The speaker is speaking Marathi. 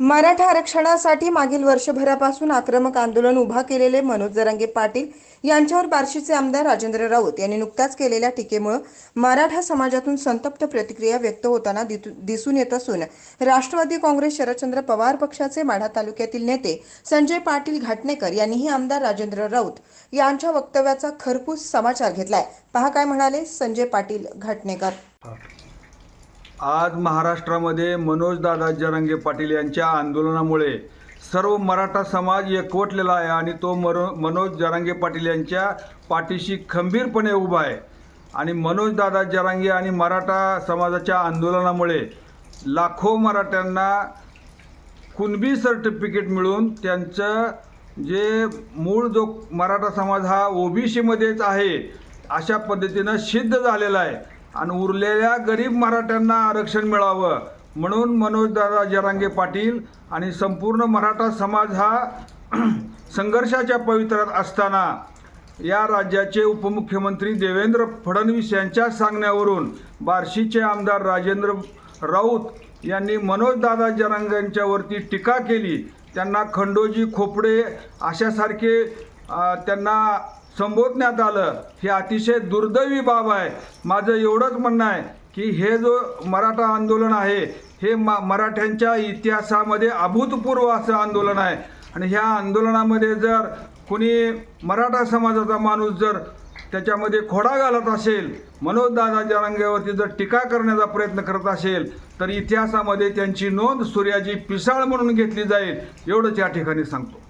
मराठा आरक्षणासाठी मागील वर्षभरापासून आक्रमक आंदोलन उभा केलेले मनोज जरांगे पाटील यांच्यावर बार्शीचे आमदार राजेंद्र राऊत यांनी नुकत्याच केलेल्या टीकेमुळे मराठा समाजातून संतप्त प्रतिक्रिया व्यक्त होताना दिसून येत असून राष्ट्रवादी काँग्रेस शरदचंद्र पवार पक्षाचे माढा तालुक्यातील नेते संजय पाटील घाटणेकर यांनीही आमदार राजेंद्र राऊत यांच्या वक्तव्याचा खरपूस समाचार घेतलाय. पहा काय म्हणाले संजय पाटील घाटणेकर. आज महाराष्ट्रामध्ये मनोजदादा जरांगे पाटील यांच्या आंदोलनामुळे सर्व मराठा समाज एकवटलेला आहे आणि तो मरो मनोज जरांगे पाटील यांच्या पाठीशी खंबीरपणे उभा आहे. आणि मनोजदादा जरांगे आणि मराठा समाजाच्या आंदोलनामुळे लाखो मराठ्यांना कुणबी सर्टिफिकेट मिळून त्यांचं जे मूळ जो मराठा समाज हा ओबीसीमध्येच आहे अशा पद्धतीनं सिद्ध झालेला आहे. आणि उरलेल्या गरीब मराठ्यांना आरक्षण मिळावं म्हणून मनोजदादा जरांगे पाटील आणि संपूर्ण मराठा समाज हा संघर्षाच्या पवित्र्यात असताना या राज्याचे उपमुख्यमंत्री देवेंद्र फडणवीस यांच्या सांगण्यावरून बार्शीचे आमदार राजेंद्र राऊत यांनी मनोजदादा जरांगेंच्यावरती टीका केली. त्यांना खंडोजी खोपडे अशासारखे त्यांना संबोधण्यात आलं. हे अतिशय दुर्दैवी बाब आहे. माझं एवढंच म्हणणं आहे की हे जो मराठा आंदोलन आहे हे मा मराठ्यांच्या इतिहासामध्ये अभूतपूर्व असं आंदोलन आहे. आणि ह्या आंदोलनामध्ये जर कोणी मराठा समाजाचा माणूस जर त्याच्यामध्ये खोडा घालत असेल मनोजदादा जरांगेवरती जर टीका करण्याचा प्रयत्न करत असेल तर इतिहासामध्ये त्यांची नोंद सूर्याची पिसाळ म्हणून घेतली जाईल एवढंच या ठिकाणी सांगतो.